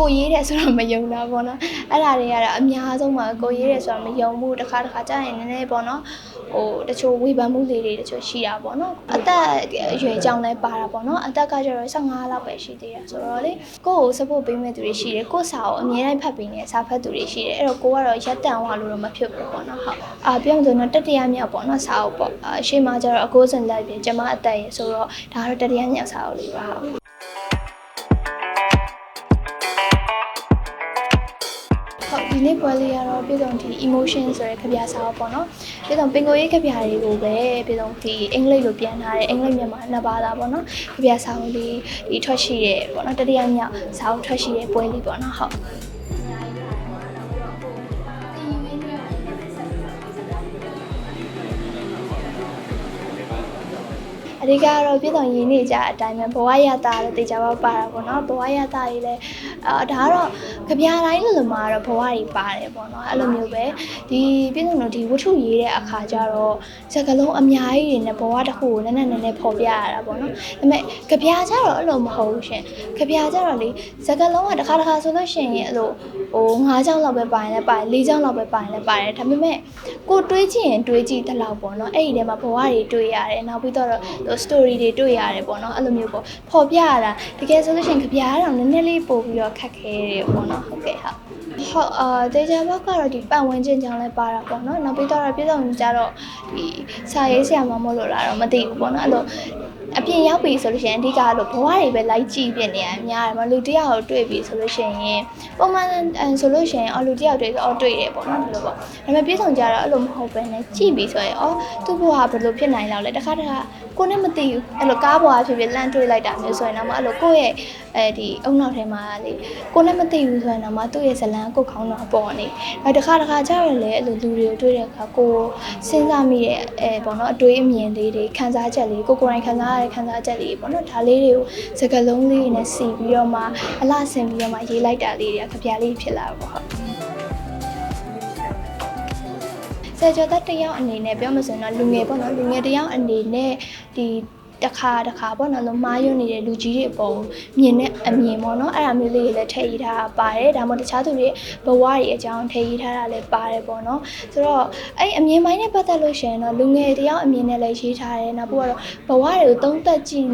ကိုရေးတယ်ဆိုတော့မယုံတာပေါ့နော်အဲ့ဒါတွေကတော့အများဆုံးမှာကိုရေးတယ်ဆိုတော့မယုံဘူးတစ်ခါတစ်ခါကြာရင်နည်းနည်းပေါ့နော်ဟိုတချို့ဝေဖန်မှုလေးတွေတချို့ရှိတာပေါ့နော်အသက်အရွယ်ကြောင့်လည်းပါတာပေါ့နော်အသက်ကကျတော့15လောက်ပဲရှိသေးတယ်ဆိုတော့လေကိုယ့်ကို support ပေးမဲ့သူတွေရှိတယ်ကိုယ့်စာကိုအမြဲတမ်းဖတ်ပေးနေတဲ့စာဖတ်သူတွေရှိတယ်အဲ့တော့ကိုကတော့ရက်တန်သွားလို့တော့မဖြစ်ဘူးပေါ့နော်ဟုတ်အာပြောမှဆိုတော့တတိယမြောက်ပေါ့နော်စာအုပ်ပေါ့အာရှေ့မှာကျတော့အကိုစင်လိုက်ပြင်ကျမအသက်ရယ်ဆိုတော့ဒါကတော့တတိယမြောက်စာအုပ်လေးပါဟုတ် နေ့ပွဲလေးကတော့ပြည်စုံဒီ emotion ဆိုတဲ့ကြပြစာပေါ့နော်ပြည်စုံပင်ကိုရေးကြပြတွေကိုပဲပြည်စုံဒီအင်္ဂလိပ်လိုပြန်ထားတယ်အင်္ဂလိပ်မြန်မာနှစ်ဘာသာပေါ့နော်ကြပြစာကိုလေးဒီထွက်ရှိတဲ့ပေါ့နော်တတိယမြောက်စာအုပ်ထွက်ရှိတဲ့ပွဲလေးပေါ့နော်ဟုတ် အဓိကကတော့ပြည်တော်ရင်းနေကြအတိုင်းပဲဘဝရတာလို့တေချာပါပါတာပေါ့နော်ဘဝရတာကြီးလည်းအာဒါကတော့ကြပြတိုင်းလိုမှာတော့ဘဝကြီးပါတယ်ပေါ့နော်အဲ့လိုမျိုးပဲဒီပြည်တော်တို့ဒီဝတ္ထုရေးတဲ့အခါကျတော့စကလုံးအများကြီးတွေနဲ့ဘဝတစ်ခုကိုနည်းနည်းနည်းနည်းပေါ်ပြရတာပေါ့နော်ဒါပေမဲ့ကြပြကျတော့အဲ့လိုမဟုတ်ဘူးရှင်ကြပြကျတော့လေစကလုံးကတစ်ခါတစ်ခါဆိုလို့ရှိရင်အဲ့လို ဟို၅ချောင်းလောက်ပဲပါရင်လည်းပါတယ်၄ချောင်းလောက်ပဲပါရင်လည်းပါတယ်ဒါပေမဲ့ကိုတွေးကြည့်ရင်တွေးကြည့်တဲ့လောက်ပေါ့နော်အဲ့ဒီထဲမှာဘဝတွေတွေးရတယ်နောက်ပြီးတော့ story တွေတွေ့ရတယ်ပေါ့နော်အဲ့လိုမျိုးပေါ့ပေါ်ပြရတာတကယ်ဆိုလို့ရှိရင်ကြပြားတော့နည်းနည်းလေးပို့ပြီးတော့ခက်ခဲတယ်ပေါ့နော်ဟုတ်ကဲ့ဟုတ်ဟုတ်အာတေချာဘက်ကတော့ဒီပတ်ဝန်းကျင်ကြောင့်လည်းပါတာပေါ့နော်နောက်ပြီးတော့ပြည်တော်ကြတော့ဒီစာရေးဆရာမမလို့လာတော့မသိဘူးပေါ့နော်အဲ့လို အပြင်ရောက်ပြီဆိုလို့ရှိရင်အဓိကအဲ့လိုဘဝတွေပဲလိုက်ကြည့်ပြနေရအများတယ်မလူတစ်ယောက်ကိုတွေ့ပြီဆိုလို့ရှိရင်ပုံမှန်ဆိုလို့ရှိရင်အော်လူတစ်ယောက်တွေ့ဆိုအော်တွေ့တယ်ပေါ့နော်ဒီလိုပေါ့ဒါပေမဲ့ပြည်ဆောင်ကြတော့အဲ့လိုမဟုတ်ပဲねကြည့်ပြီဆိုရင်အော်သူ့ဘဝဘယ်လိုဖြစ်နိုင်လောက်လဲတခါတခါကိုနဲ့မသိဘူးအဲ့လိုကားပေါ်အဖြစ်ဖြစ်လန့်တွေ့လိုက်တာမျိုးဆိုရင်တော့အဲ့လိုကိုယ့်ရဲ့အဲဒီအုံနောက်ထဲမှာလေကိုနဲ့မသိဘူးဆိုရင်တော့မှသူ့ရဲ့ဇလန်းကိုခေါင်းတော့ပေါ်နေအဲတခါတခါကျတော့လေအဲ့လိုလူတွေကိုတွေ့တဲ့အခါကိုစဉ်းစားမိတဲ့အဲပေါ့နော်အတွေးအမြင်လေးတွေခံစားချက်လေးကိုကိုယ်တိုင်ခံစားရတဲ့ခံစားချက်လေးပေါ့နော်ဒါလေးတွေကိုစကလုံးလေးနဲ့စီပြီးတော့မှအလှဆင်ပြီးတော့မှရေးလိုက်တာလေးတွေကကြပြလေးဖြစ်လာတော့ဟုတ်ဆယ်ကျော်သက်တစ်ယောက်အနေနဲ့ပြောမှဆိုရင်တော့လူငယ်ပေါ့နော်လူငယ်တစ်ယောက်အနေနဲ့ဒီ တစ်ခါတစ်ခါပေါ့နော်လို့မှားယွင်းနေတဲ့လူကြီးတွေအပေါ်မြင်တဲ့အမြင်ပေါ့နော်အဲ့ဒါမျိုးလေးတွေလည်းထည့်ရေးထားတာပါတယ်ဒါမှမဟုတ်တခြားသူတွေဘဝတွေအကြောင်းထည့်ရေးထားတာလည်းပါတယ်ပေါ့နော်ဆိုတော့အဲ့အမြင်ပိုင်းနဲ့ပတ်သက်လို့ရှိရင်တော့လူငယ်တယောက်အမြင်နဲ့လည်းရေးထားတယ်နောက်ပြီးတော့ဘဝတွေကိုသုံးသက်ကြည့်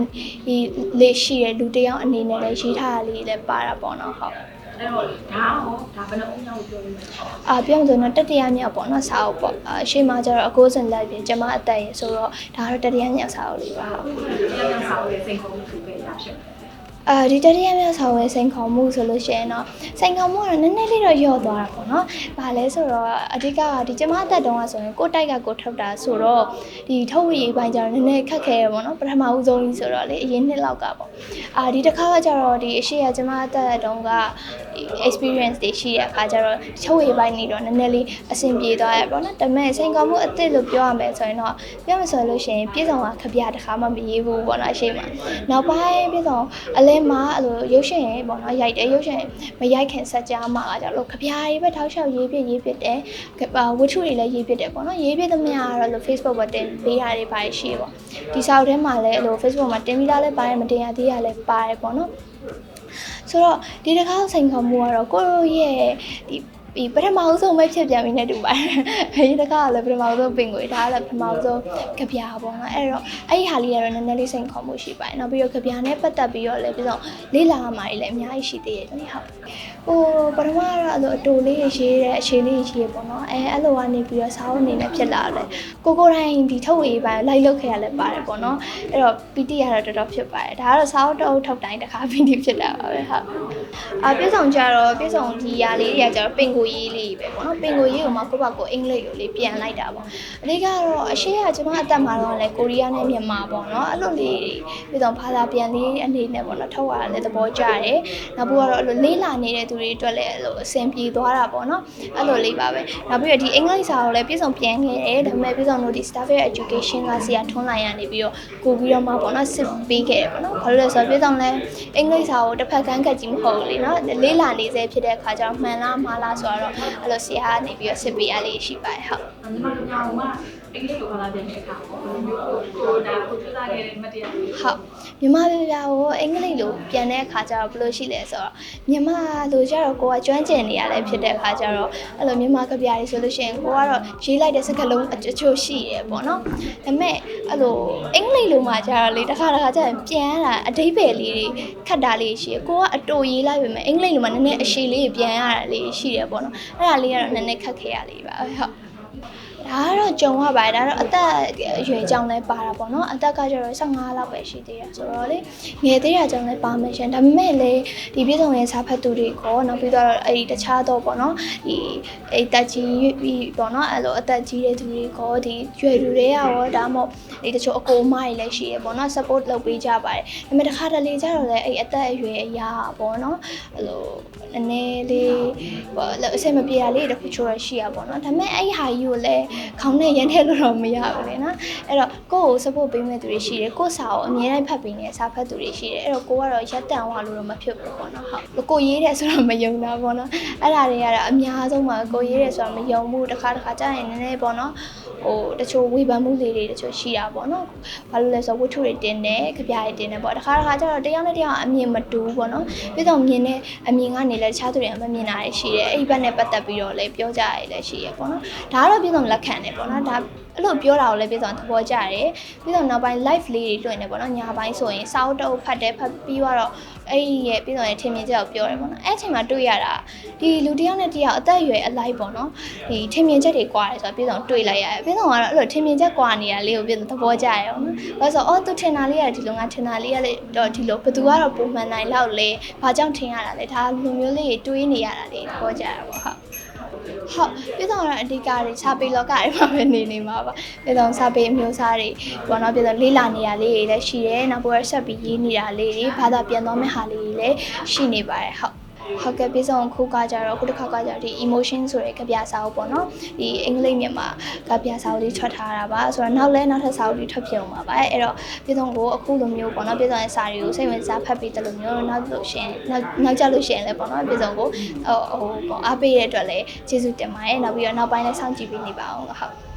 လေရှိတဲ့လူတယောက်အနေနဲ့လည်းရေးထားတာလေးလည်းပါတာပေါ့နော်ဟုတ် အဲ့တော့ဒါအောင်ဒါဘယ်လိုအကြောင်းပြောလို့လဲအာပြောမှဆိုတော့တတိယမြောက်ပေါ့နော်စာအုပ်ပေါ့အာရှေ့မှာကျတော့အကိုစင်လိုက်ပြင်ကျမအသက်ရယ်ဆိုတော့ဒါကတော့တတိယမြောက်စာအုပ်လေးပါဟုတ်တရားဝင်ဆောင်ရဲ့စိန်ခေါ်မှုသူပဲရဖြစ်တယ်အာဒီတတိယမြောက်ဆောင်ဝဲစိန်ခေါ်မှုဆိုလို့ရှိရင်တော့စိန်ခေါ်မှုကတော့နည်းနည်းလေးတော့လျော့သွားတာပေါ့နော်။ဘာလဲဆိုတော့အဓိကကဒီကျမအသက်တုန်းကဆိုရင်ကိုယ်တိုက်ကကိုယ်ထုတ်တာဆိုတော့ဒီထုတ်ဝေးပိုင်းကျတော့နည်းနည်းခက်ခဲရပေါ့နော်။ပထမဦးဆုံးကြီးဆိုတော့လေအရင်နှစ်လောက်ကပေါ့။အာဒီတစ်ခါကကျတော့ဒီအရှိရကျမအသက်တုန်းကဒီ experience တွေရှိတဲ့အခါကျတော့ထုတ်ဝေးပိုင်းနေတော့နည်းနည်းလေးအဆင်ပြေသွားရပေါ့နော်။ဒါပေမဲ့စိန်ခေါ်မှုအသစ်လို့ပြောရမယ်ဆိုရင်တော့ပြောမှဆိုလို့ရှိရင်ပြည်ဆောင်ကခပြတစ်ခါမှမရေးဘူးပေါ့နော်အရှိမ။နောက်ပိုင်းပြည်ဆောင်အလဲမှာအဲ့လိုရုပ်ရှင်ပေါ့နော်ရိုက်တယ်ရုပ်ရှင်မရိုက်ခင်ဆက်ကြားမှာကကြလို့ခပြားရေးပဲထောက်လျှောက်ရေးပြရေးပြတယ်ဝတ္ထုတွေလည်းရေးပြတယ်ပေါ့နော်ရေးပြသမျှကတော့လို့ Facebook ပေါ်တင်ပေးတာတွေပါရှိပေါ့ဒီစာအုပ်ထဲမှာလည်းအဲ့လို Facebook မှာတင်ပြီးသားလည်းပါတယ်မတင်ရသေးရလည်းပါတယ်ပေါ့နော် ဆိုတော့ဒီတစ်ခါစိန်ခေါ်မှုကတော့ကိုယ့်ရဲ့ဒီ ဒီပထမအဆုံးပဲဖြစ်ပြန်ပြီနဲ့တူပါတယ်။အဲဒီတစ်ခါကလည်းပထမဆုံးပင်ကိုဒါကလည်းပထမဆုံးကြပြာပေါ့နော်။အဲ့တော့အဲ့ဒီဟာလေးကတော့နည်းနည်းလေးစိန်ခေါ်မှုရှိပါတယ်။နောက်ပြီးတော့ကြပြာနဲ့ပတ်သက်ပြီးတော့လည်းပြီးတော့လေးလာမှလည်းအများကြီးရှိသေးတယ်လေဟုတ်။ဟိုပထမကတော့အဲ့လိုအတူလေးရေးတဲ့အခြေလေးရေးပေါ့နော်။အဲအဲ့လိုကနေပြီးတော့စာအုပ်အနေနဲ့ဖြစ်လာတယ်။ကိုကိုတိုင်းဒီထုတ်ဝေးပိုင်းလိုက်လုတ်ခဲ့ရလဲပါတယ်ပေါ့နော်။အဲ့တော့ PT ကတော့တော်တော်ဖြစ်ပါတယ်။ဒါကတော့စာအုပ်တစ်အုပ်ထုတ်တိုင်းတစ်ခါ PT ဖြစ်တာပါပဲဟုတ်။အာပြည့်စုံကြတော့ပြည့်စုံဒီຢာလေးတွေကကြတော့ပင်ကိုရေးလေးပဲပေါ့နော်ပင်ကိုရေးကိုမှကိုယ့်ဘက်ကိုအင်္ဂလိပ်ကိုလေးပြန်လိုက်တာပေါ့အဓိကတော့အရှိကကျွန်မအသက်မှာတော့လည်းကိုရီးယားနဲ့မြန်မာပေါ့နော်အဲ့လိုလေးပြည့်စုံဘာသာပြန်လေးအနေနဲ့ပေါ့နော်ထုတ်ရတာလည်းသဘောကျတယ်နောက်ပြီးတော့အဲ့လိုလေးလာနေတဲ့သူတွေအတွက်လည်းအဲ့လိုအဆင်ပြေသွားတာပေါ့နော်အဲ့လိုလေးပါပဲနောက်ပြီးတော့ဒီအင်္ဂလိပ်စာကိုလည်းပြည့်စုံပြန်ခဲ့တယ်ဒါပေမဲ့ပြည့်စုံတို့ဒီ staff education ကစီကထွန်းလိုက်ရနေပြီးတော့ကိုပြီးတော့မှပေါ့နော်စစ်ပေးခဲ့တယ်ပေါ့နော်ဘာလို့လဲဆိုတော့ပြည့်စုံလည်းအင်္ဂလိပ်စာကိုတစ်ဖက်ကန်းကတ်ကြီးမဟုတ်ဘူးလေနော်လေးလာနေစေဖြစ်တဲ့အခါကျတော့မှန်လားမှားလားဆိုတော့အဲ့လိုဆရာကနေပြီးတော့စစ်ပေးရလေးရှိပါတယ်ဟုတ်ညီမတို့ကဟိုက အင်္ဂလိပ်လိုဘာသာပြန်တဲ့အခါပေါ့ဘယ်လိုမျိုးကိုဒါကိုစူးစမ်းခဲ့တဲ့မတရားလေးဟုတ်မြန်မာပြည်ပြကိုအင်္ဂလိပ်လိုပြန်တဲ့အခါကျတော့ဘယ်လိုရှိလဲဆိုတော့မြန်မာလိုကျတော့ကိုကကျွမ်းကျင်နေရတယ်ဖြစ်တဲ့အခါကျတော့အဲ့လိုမြန်မာကဗျာတွေဆိုလို့ရှိရင်ကိုကတော့ရေးလိုက်တဲ့စကားလုံးအချို့ရှိတယ်ပေါ့နော်ဒါပေမဲ့အဲ့လိုအင်္ဂလိပ်လိုမှကျတော့လေတစ်ခါတစ်ခါကျရင်ပြန်ရတာအတိတ်ပဲလေးတွေခတ်တာလေးရှိတယ်ကိုကအတူရေးလိုက်ပေမဲ့အင်္ဂလိပ်လိုမှနည်းနည်းအရှိလေးပြန်ရတာလေးရှိတယ်ပေါ့နော်အဲ့ဒါလေးကတော့နည်းနည်းခက်ခဲရလေးပါဟုတ် ဒါကတော့ကြုံရပါတယ်ဒါတော့အသက်အရွယ်ကြောင့်လည်းပါတာပေါ့နော်အသက်ကကျတော့15လောက်ပဲရှိသေးတယ်ဆိုတော့လေငယ်သေးတာကြောင့်လည်းပါမယ်ရှင်ဒါပေမဲ့လေဒီပြည်စုံရဲ့စားဖတ်သူတွေကိုနောက်ပြီးတော့အဲ့ဒီတခြားတော့ပေါ့နော်ဒီအဲ့တက်ကြီးပြီးပေါ့နော်အဲ့လိုအသက်ကြီးတဲ့သူတွေကိုဒီရွယ်သူတွေရောဒါမှမဟုတ်ဒီတချို့အကိုအမတွေလည်းရှိရပေါ့နော် support လုပ်ပေးကြပါတယ်ဒါပေမဲ့တစ်ခါတလေကျတော့လည်းအဲ့အသက်အရွယ်အရာပေါ့နော်အဲ့လို နည်းနည်းလေးပေါ့အဆင်မပြေတာလေးတစ်ခုချိုးရရှိရပေါ့နော်ဒါပေမဲ့အဲ့ဟာကြီးကိုလည်းခေါင်းနဲ့ရန်ထဲလို့တော့မရဘူးလေနော်အဲ့တော့ကိုယ့်ကို support ပေးမဲ့သူတွေရှိတယ်ကိုယ့်စာကိုအမြဲတမ်းဖတ်ပေးနေတဲ့စာဖတ်သူတွေရှိတယ်အဲ့တော့ကိုကတော့ရက်တန်ဝါလို့တော့မဖြစ်ဘူးပေါ့နော်ဟုတ်ကိုရေးတယ်ဆိုတော့မယုံတာပေါ့နော်အဲ့ဒါတွေကတော့အများဆုံးမှာကိုရေးတယ်ဆိုတော့မယုံဘူးတစ်ခါတစ်ခါကြာရင်နည်းနည်းပေါ့နော် ဟိုတချို့ဝေဖန်မှုလေးတွေတချို့ရှိတာပေါ့နော်ဘာလို့လဲဆိုတော့ဝတ္ထုတွေတင်တယ်ကြပြားတွေတင်တယ်ပေါ့တစ်ခါတစ်ခါကျတော့တယောက်နဲ့တယောက်အမြင်မတူဘူးပေါ့နော်ပြီးတော့မြင်တဲ့အမြင်ကနေလည်းတခြားသူတွေကမမြင်တာတွေရှိတယ်အဲ့ဒီဘက်နဲ့ပတ်သက်ပြီးတော့လည်းပြောကြရတယ်လည်းရှိရပေါ့နော်ဒါကတော့ပြည်စုံလက်ခံတယ်ပေါ့နော်ဒါအဲ့လိုပြောတာကိုလည်းပြည်စုံသဘောကျတယ်ပြီးတော့နောက်ပိုင်း live လေးတွေတွေ့နေပေါ့နော်ညာပိုင်းဆိုရင်စာအုပ်တုပ်ဖတ်တယ်ဖတ်ပြီးတော့အဲ့ဒီရဲ့ပြည်စုံရဲ့ထင်မြင်ချက်ကိုပြောတယ်ပေါ့နော်အဲ့အချိန်မှာတွေ့ရတာဒီလူတစ်ယောက်နဲ့တစ်ယောက်အသက်အရွယ်အလိုက်ပေါ့နော်ဒီထင်မြင်ချက်တွေကွာတယ်ဆိုတော့ပြည်စုံတွေ့လိုက်ရတယ်ပြည်စုံကတော့အဲ့လိုထင်မြင်ချက်ကွာနေတာလေးကိုပြည်စုံသဘောကျရအောင်နော်ဘာလို့ဆိုအော်သူထင်တာလေးကဒီလိုငါထင်တာလေးကလေတော့ဒီလိုဘသူကတော့ပုံမှန်နိုင်လောက်လေဘာကြောင့်ထင်ရတာလဲဒါလူမျိုးလေးတွေတွေးနေရတာလေးသဘောကျရပါဟုတ် ဟုတ်ပြည်တော်တော့အဓိကတွေစာပေလောကတွေမှာပဲနေနေမှာပါပြည်တော်စာပေအမျိုးအစားတွေဘောနော်ပြည်တော်လေးလာနေရလေးတွေလည်းရှိတယ်နောက်ပေါ်ဆက်ပြီးရေးနေတာလေးတွေဘာသာပြန်သွားမဲ့ဟာလေးတွေလည်းရှိနေပါတယ်ဟုတ် ဟုတ်ကဲ့ပြည်စုံခုကကြတော့ခုတစ်ခါကကြတော့ဒီ emotion ဆိုတဲ့ကြပြစာအုပ်ပေါ့နော်ဒီအင်္ဂလိပ်မြန်မာကြပြစာအုပ်လေးထွက်ထားတာပါဆိုတော့နောက်လဲနောက်ထပ်စာအုပ်လေးထွက်ပြုံပါပါအဲ့တော့ပြည်စုံကိုအခုလိုမျိုးပေါ့နော်ပြည်စုံရဲ့စာတွေကိုစိတ်ဝင်စားဖတ်ပြီးတယ်လို့မျိုးနောက်လို့ရှိရင်နောက်နောက်ကြလို့ရှိရင်လည်းပေါ့နော်ပြည်စုံကိုဟိုဟိုအားပေးရတဲ့အတွက်လည်းကျေးဇူးတင်ပါတယ်နောက်ပြီးတော့နောက်ပိုင်းလည်းစောင့်ကြည့်ပေးနေပါအောင်ဟုတ်